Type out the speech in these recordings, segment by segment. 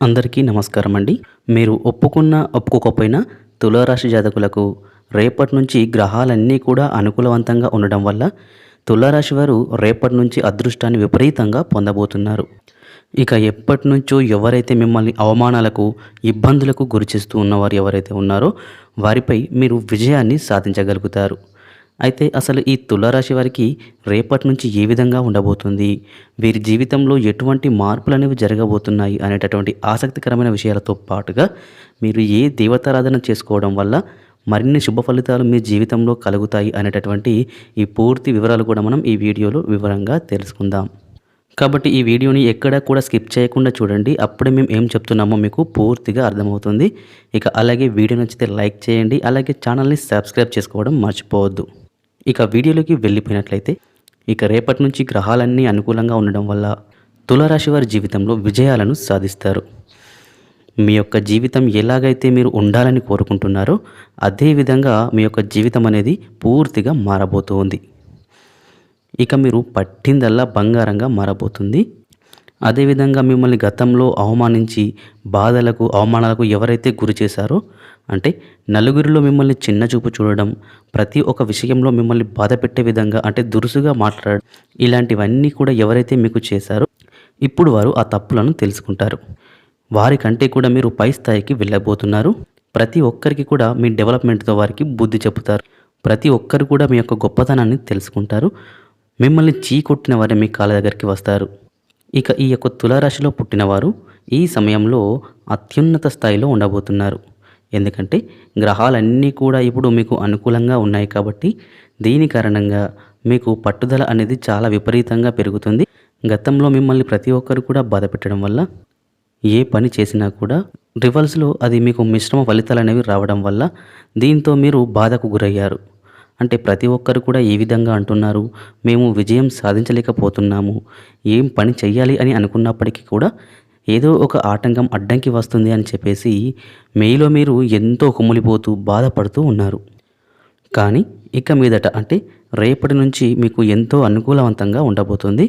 అందరికీ నమస్కారం అండి. మీరు ఒప్పుకున్న ఒప్పుకోకపోయినా తులారాశి జాతకులకు రేపటి నుంచి గ్రహాలన్నీ కూడా అనుకూలవంతంగా ఉండడం వల్ల తులారాశి వారు రేపటి నుంచి అదృష్టాన్ని విపరీతంగా పొందబోతున్నారు. ఇక ఎప్పటి నుంచో ఎవరైతే మిమ్మల్ని అవమానాలకు ఇబ్బందులకు గురిచేస్తూ ఉన్నవారు ఎవరైతే ఉన్నారో వారిపై మీరు విజయాన్ని సాధించగలుగుతారు. అయితే అసలు ఈ తులారాశి వారికి రేపటి నుంచి ఏ విధంగా ఉండబోతుంది? వీరి జీవితంలో ఎటువంటి మార్పులు అనేవి జరగబోతున్నాయి అనేటటువంటి ఆసక్తికరమైన విషయాలతో పాటుగా మీరు ఏ దేవతారాధన చేసుకోవడం వల్ల మరిన్ని శుభ ఫలితాలు మీ జీవితంలో కలుగుతాయి అనేటటువంటి ఈ పూర్తి వివరాలు కూడా మనం ఈ వీడియోలో వివరంగా తెలుసుకుందాం. కాబట్టి ఈ వీడియోని ఎక్కడా కూడా స్కిప్ చేయకుండా చూడండి. అప్పుడే మేము ఏం చెప్తున్నామో మీకు పూర్తిగా అర్థమవుతుంది. ఇక అలాగే వీడియో నచ్చితే లైక్ చేయండి. అలాగే ఛానల్ని సబ్స్క్రైబ్ చేసుకోవడం మర్చిపోవద్దు. ఇక వీడియోలోకి వెళ్ళిపోయినట్లయితే ఇక రేపటి నుంచి గ్రహాలన్నీ అనుకూలంగా ఉండడం వల్ల తులారాశి వారి జీవితంలో విజయాలను సాధిస్తారు. మీ యొక్క జీవితం ఎలాగైతే మీరు ఉండాలని కోరుకుంటున్నారో అదేవిధంగా మీ యొక్క జీవితం అనేది పూర్తిగా మారబోతోంది. ఇక మీరు పట్టిందల్లా బంగారంగా మారబోతుంది. అదేవిధంగా మిమ్మల్ని గతంలో అవమానించి బాధలకు అవమానాలకు ఎవరైతే గురి చేశారో అంటే నలుగురిలో మిమ్మల్ని చిన్న చూపు చూడడం ప్రతి ఒక్క విషయంలో మిమ్మల్ని బాధ పెట్టే విధంగా అంటే దురుసుగా మాట్లాడడం ఇలాంటివన్నీ కూడా ఎవరైతే మీకు చేశారో ఇప్పుడు వారు ఆ తప్పులను తెలుసుకుంటారు. వారికంటే కూడా మీరు పై స్థాయికి వెళ్ళబోతున్నారు. ప్రతి ఒక్కరికి కూడా మీ డెవలప్మెంట్తో వారికి బుద్ధి చెబుతారు. ప్రతి ఒక్కరు కూడా మీ యొక్క గొప్పతనాన్ని తెలుసుకుంటారు. మిమ్మల్ని చీకొట్టిన వారే మీ కాళ్ళ దగ్గరికి వస్తారు. ఇక ఈ యొక్క తులారాశిలో పుట్టినవారు ఈ సమయంలో అత్యున్నత స్థాయిలో ఉండబోతున్నారు. ఎందుకంటే గ్రహాలన్నీ కూడా ఇప్పుడు మీకు అనుకూలంగా ఉన్నాయి కాబట్టి దీని కారణంగా మీకు పట్టుదల అనేది చాలా విపరీతంగా పెరుగుతుంది. గతంలో మిమ్మల్ని ప్రతి ఒక్కరు కూడా బాధ పెట్టడం వల్ల ఏ పని చేసినా కూడా రివల్స్లో అది మీకు మిశ్రమ ఫలితాలు అనేవి రావడం వల్ల దీంతో మీరు బాధకు గురయ్యారు. అంటే ప్రతి ఒక్కరు కూడా ఏ విధంగా అంటున్నారు మేము విజయం సాధించలేకపోతున్నాము ఏం పని చేయాలి అని అనుకున్నప్పటికీ కూడా ఏదో ఒక ఆటంకం అడ్డంకి వస్తుంది అని చెప్పేసి మీలో మీరు ఎంతో కుమిలిపోతూ బాధపడుతూ ఉన్నారు. కానీ ఇక మీదట అంటే రేపటి నుంచి మీకు ఎంతో అనుకూలవంతంగా ఉండబోతుంది.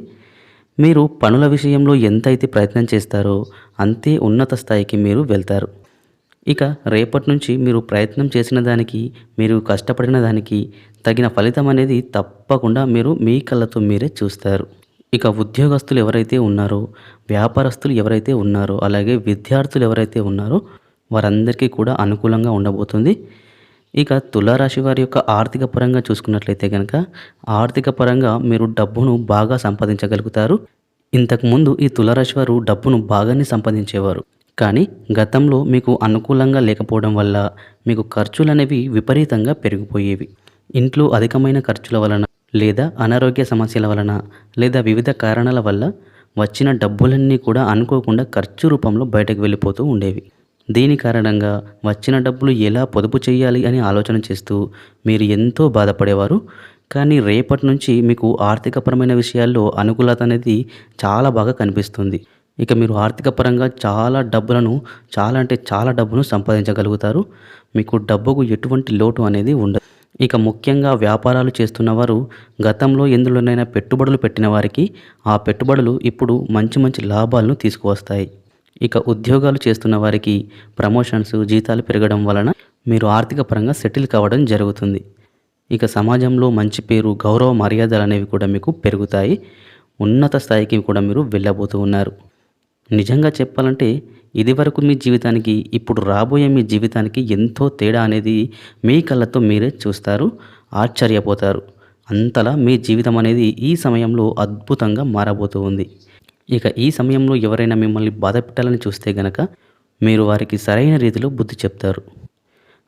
మీరు పనుల విషయంలో ఎంతైతే ప్రయత్నం చేస్తారో అంతే ఉన్నత స్థాయికి మీరు వెళ్తారు. ఇక రేపటి నుంచి మీరు ప్రయత్నం చేసిన దానికి మీరు కష్టపడిన దానికి తగిన ఫలితం అనేది తప్పకుండా మీరు మీ కళ్ళతో మీరే చూస్తారు. ఇక ఉద్యోగస్తులు ఎవరైతే ఉన్నారో వ్యాపారస్తులు ఎవరైతే ఉన్నారో అలాగే విద్యార్థులు ఎవరైతే ఉన్నారో వారందరికీ కూడా అనుకూలంగా ఉండబోతుంది. ఇక తులారాశి వారి యొక్క ఆర్థిక పరంగా చూసుకున్నట్లయితే కనుక ఆర్థిక పరంగా మీరు డబ్బును బాగా సంపాదించగలుగుతారు. ఇంతకుముందు ఈ తులారాశి వారు డబ్బును బాగానే సంపాదించేవారు. కానీ గతంలో మీకు అనుకూలంగా లేకపోవడం వల్ల మీకు ఖర్చులు అనేవి విపరీతంగా పెరిగిపోయేవి. ఇంట్లో అధికమైన ఖర్చుల వలన లేదా అనారోగ్య సమస్యల వలన లేదా వివిధ కారణాల వల్ల వచ్చిన డబ్బులన్నీ కూడా అనుకోకుండా ఖర్చు రూపంలో బయటకు వెళ్ళిపోతూ ఉండేవి. దీని కారణంగా వచ్చిన డబ్బులు ఎలా పొదుపు చేయాలి అని ఆలోచన చేస్తూ మీరు ఎంతో బాధపడేవారు. కానీ రేపటి నుంచి మీకు ఆర్థికపరమైన విషయాల్లో అనుకూలత అనేది చాలా బాగా కనిపిస్తుంది. ఇక మీరు ఆర్థిక పరంగా చాలా డబ్బులను చాలా అంటే చాలా డబ్బును సంపాదించగలుగుతారు. మీకు డబ్బుకు ఎటువంటి లోటు అనేది ఉండదు. ఇక ముఖ్యంగా వ్యాపారాలు చేస్తున్నవారు గతంలో ఎందులోనైనా పెట్టుబడులు పెట్టిన వారికి ఆ పెట్టుబడులు ఇప్పుడు మంచి మంచి లాభాలను తీసుకువస్తాయి. ఇక ఉద్యోగాలు చేస్తున్న వారికి ప్రమోషన్స్ జీతాలు పెరగడం వలన మీరు ఆర్థిక పరంగా సెటిల్ కావడం జరుగుతుంది. ఇక సమాజంలో మంచి పేరు గౌరవ మర్యాదలు అనేవి కూడా మీకు పెరుగుతాయి. ఉన్నత స్థాయికి కూడా మీరు వెళ్ళబోతూ ఉన్నారు. నిజంగా చెప్పాలంటే ఇది వరకు మీ జీవితానికి ఇప్పుడు రాబోయే మీ జీవితానికి ఎంతో తేడా అనేది మీ కళ్ళతో మీరే చూస్తారు ఆశ్చర్యపోతారు. అంతలా మీ జీవితం అనేది ఈ సమయంలో అద్భుతంగా మారబోతూ ఉంది. ఇక ఈ సమయంలో ఎవరైనా మిమ్మల్ని బాధ పెట్టాలని చూస్తే గనక మీరు వారికి సరైన రీతిలో బుద్ధి చెప్తారు.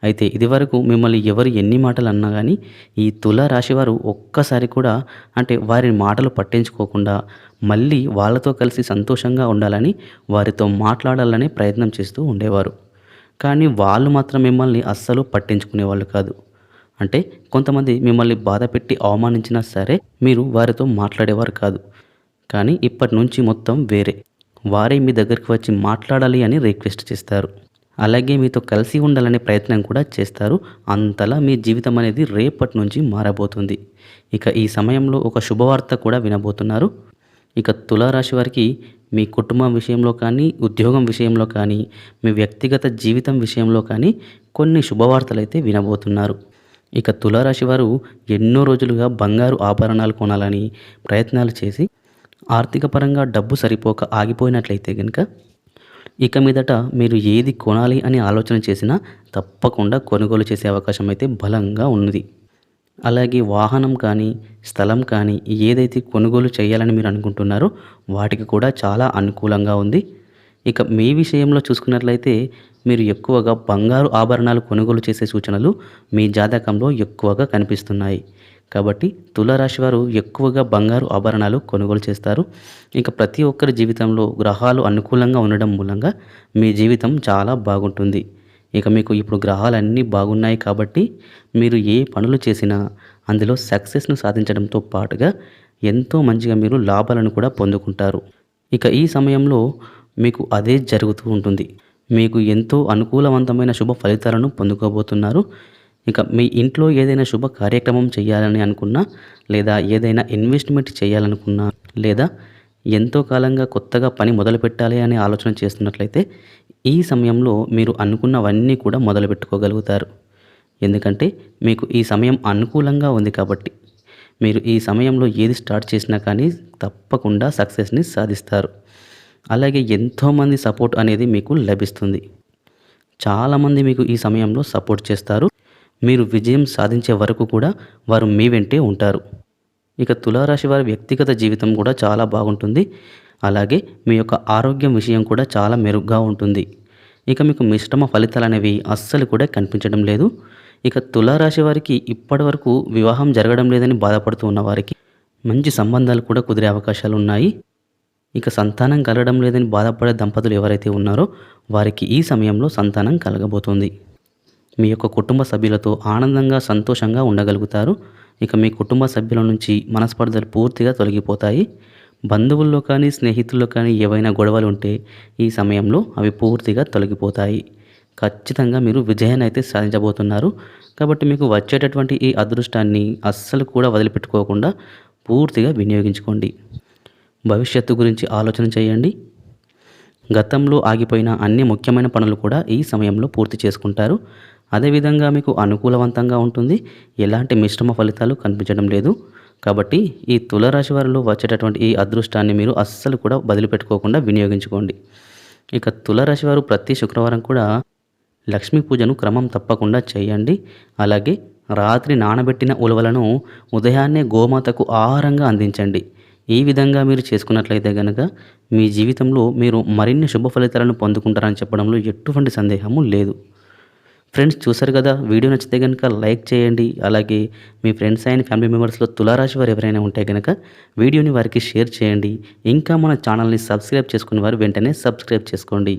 అయితే ఇదివరకు మిమ్మల్ని ఎవరు ఎన్ని మాటలు అన్నా కానీ ఈ తుల రాశివారు ఒక్కసారి కూడా అంటే వారి మాటలు పట్టించుకోకుండా మళ్ళీ వాళ్ళతో కలిసి సంతోషంగా ఉండాలని వారితో మాట్లాడాలనే ప్రయత్నం చేస్తూ ఉండేవారు. కానీ వాళ్ళు మాత్రం మిమ్మల్ని అస్సలు పట్టించుకునేవాళ్ళు కాదు. అంటే కొంతమంది మిమ్మల్ని బాధ పెట్టి అవమానించినా సరే మీరు వారితో మాట్లాడేవారు కాదు. కానీ ఇప్పటి నుంచి మొత్తం వేరే. వారే మీ దగ్గరికి వచ్చి మాట్లాడాలి అని రిక్వెస్ట్ చేస్తారు. అలాగే మీతో కలిసి ఉండాలనే ప్రయత్నం కూడా చేస్తారు. అంతలా మీ జీవితం అనేది రేపటి నుంచి మారబోతుంది. ఇక ఈ సమయంలో ఒక శుభవార్త కూడా వినబోతున్నారు. ఇక తులారాశి వారికి మీ కుటుంబం విషయంలో కానీ ఉద్యోగం విషయంలో కానీ మీ వ్యక్తిగత జీవితం విషయంలో కానీ కొన్ని శుభవార్తలు అయితే వినబోతున్నారు. ఇక తులారాశి వారు ఎన్నో రోజులుగా బంగారు ఆభరణాలు కొనాలని ప్రయత్నాలు చేసి ఆర్థిక పరంగా డబ్బు సరిపోక ఆగిపోయినట్లయితే కనుక ఇక మీదట మీరు ఏది కొనాలి అని ఆలోచన చేసినా తప్పకుండా కొనుగోలు చేసే అవకాశం అయితే బలంగా ఉన్నది. అలాగే వాహనం కానీ స్థలం కానీ ఏదైతే కొనుగోలు చేయాలని మీరు అనుకుంటున్నారో వాటికి కూడా చాలా అనుకూలంగా ఉంది. ఇక మీ విషయంలో చూసుకున్నట్లయితే మీరు ఎక్కువగా బంగారు ఆభరణాలు కొనుగోలు చేసే సూచనలు మీ జాతకంలో ఎక్కువగా కనిపిస్తున్నాయి. కాబట్టి తులారాశి వారు ఎక్కువగా బంగారు ఆభరణాలు కొనుగోలు చేస్తారు. ఇంకా ప్రతి ఒక్కరి జీవితంలో గ్రహాలు అనుకూలంగా ఉండడం మూలంగా మీ జీవితం చాలా బాగుంటుంది. ఇక మీకు ఇప్పుడు గ్రహాలు అన్నీ బాగున్నాయి కాబట్టి మీరు ఏ పనులు చేసినా అందులో సక్సెస్ను సాధించడంతో పాటుగా ఎంతో మంచిగా మీరు లాభాలను కూడా పొందుకుంటారు. ఇక ఈ సమయంలో మీకు అదే జరుగుతూ ఉంటుంది. మీకు ఎంతో అనుకూలవంతమైన శుభ ఫలితాలను పొందుకోబోతున్నారు. ఇక మీ ఇంట్లో ఏదైనా శుభ కార్యక్రమం చేయాలని అనుకున్నా లేదా ఏదైనా ఇన్వెస్ట్మెంట్ చేయాలనుకున్నా లేదా ఎంతో కాలంగా కొత్తగా పని మొదలు పెట్టాలి అనే ఆలోచన చేస్తున్నట్లయితే ఈ సమయంలో మీరు అనుకున్నవన్నీ కూడా మొదలు పెట్టుకోగలుగుతారు ఎందుకంటే మీకు ఈ సమయం అనుకూలంగా ఉంది కాబట్టి. మీరు ఈ సమయంలో ఏది స్టార్ట్ చేసినా కానీ తప్పకుండా సక్సెస్ని సాధిస్తారు. అలాగే ఎంతోమంది సపోర్ట్ అనేది మీకు లభిస్తుంది. చాలామంది మీకు ఈ సమయంలో సపోర్ట్ చేస్తారు. మీరు విజయం సాధించే వరకు కూడా వారు మీ వెంటే ఉంటారు. ఇక తులారాశి వారి వ్యక్తిగత జీవితం కూడా చాలా బాగుంటుంది. అలాగే మీ యొక్క ఆరోగ్యం విషయం కూడా చాలా మెరుగ్గా ఉంటుంది. ఇక మీకు మిశ్రమ ఫలితాలు అనేవి అస్సలు కూడా కనిపించడం లేదు. ఇక తులారాశి వారికి ఇప్పటి వరకు వివాహం జరగడం లేదని బాధపడుతూ ఉన్న వారికి మంచి సంబంధాలు కూడా కుదిరే అవకాశాలు ఉన్నాయి. ఇక సంతానం కలగడం లేదని బాధపడే దంపతులు ఎవరైతే ఉన్నారో వారికి ఈ సమయంలో సంతానం కలగబోతుంది. మీ యొక్క కుటుంబ సభ్యులతో ఆనందంగా సంతోషంగా ఉండగలుగుతారు. ఇక మీ కుటుంబ సభ్యుల నుంచి మనస్పర్ధలు పూర్తిగా తొలగిపోతాయి. బంధువుల్లో కానీ స్నేహితుల్లో కానీ ఏవైనా గొడవలు ఉంటే ఈ సమయంలో అవి పూర్తిగా తొలగిపోతాయి. ఖచ్చితంగా మీరు విజయాన్ని అయితే సాధించబోతున్నారు. కాబట్టి మీకు వచ్చేటటువంటి ఈ అదృష్టాన్ని అస్సలు కూడా వదిలిపెట్టుకోకుండా పూర్తిగా వినియోగించుకోండి. భవిష్యత్తు గురించి ఆలోచన చేయండి. గతంలో ఆగిపోయిన అన్ని ముఖ్యమైన పనులు కూడా ఈ సమయంలో పూర్తి చేసుకుంటారు. అదేవిధంగా మీకు అనుకూలవంతంగా ఉంటుంది. ఎలాంటి మిశ్రమ ఫలితాలు కనిపించడం లేదు. కాబట్టి ఈ తులరాశి వారిలో వచ్చేటటువంటి ఈ అదృష్టాన్ని మీరు అస్సలు కూడా వదిలిపెట్టుకోకుండా వినియోగించుకోండి. ఇక తులరాశి వారు ప్రతి శుక్రవారం కూడా లక్ష్మీ పూజను క్రమం తప్పకుండా చేయండి. అలాగే రాత్రి నానబెట్టిన ఉలవలను ఉదయాన్నే గోమాతకు ఆహారంగా అందించండి. ఈ విధంగా మీరు చేసుకున్నట్లయితే కనుక మీ జీవితంలో మీరు మరిన్ని శుభ ఫలితాలను పొందుకుంటారని చెప్పడంలో ఎటువంటి సందేహము లేదు. ఫ్రెండ్స్ చూసారు కదా వీడియో నచ్చితే కనుక లైక్ చేయండి. అలాగే మీ ఫ్రెండ్స్ అయిన ఫ్యామిలీ మెంబర్స్లో తులారాశి వారు ఎవరైనా ఉంటే కనుక వీడియోని వారికి షేర్ చేయండి. ఇంకా మన ఛానల్ని సబ్స్క్రైబ్ చేసుకునే వారు వెంటనే సబ్స్క్రైబ్ చేసుకోండి.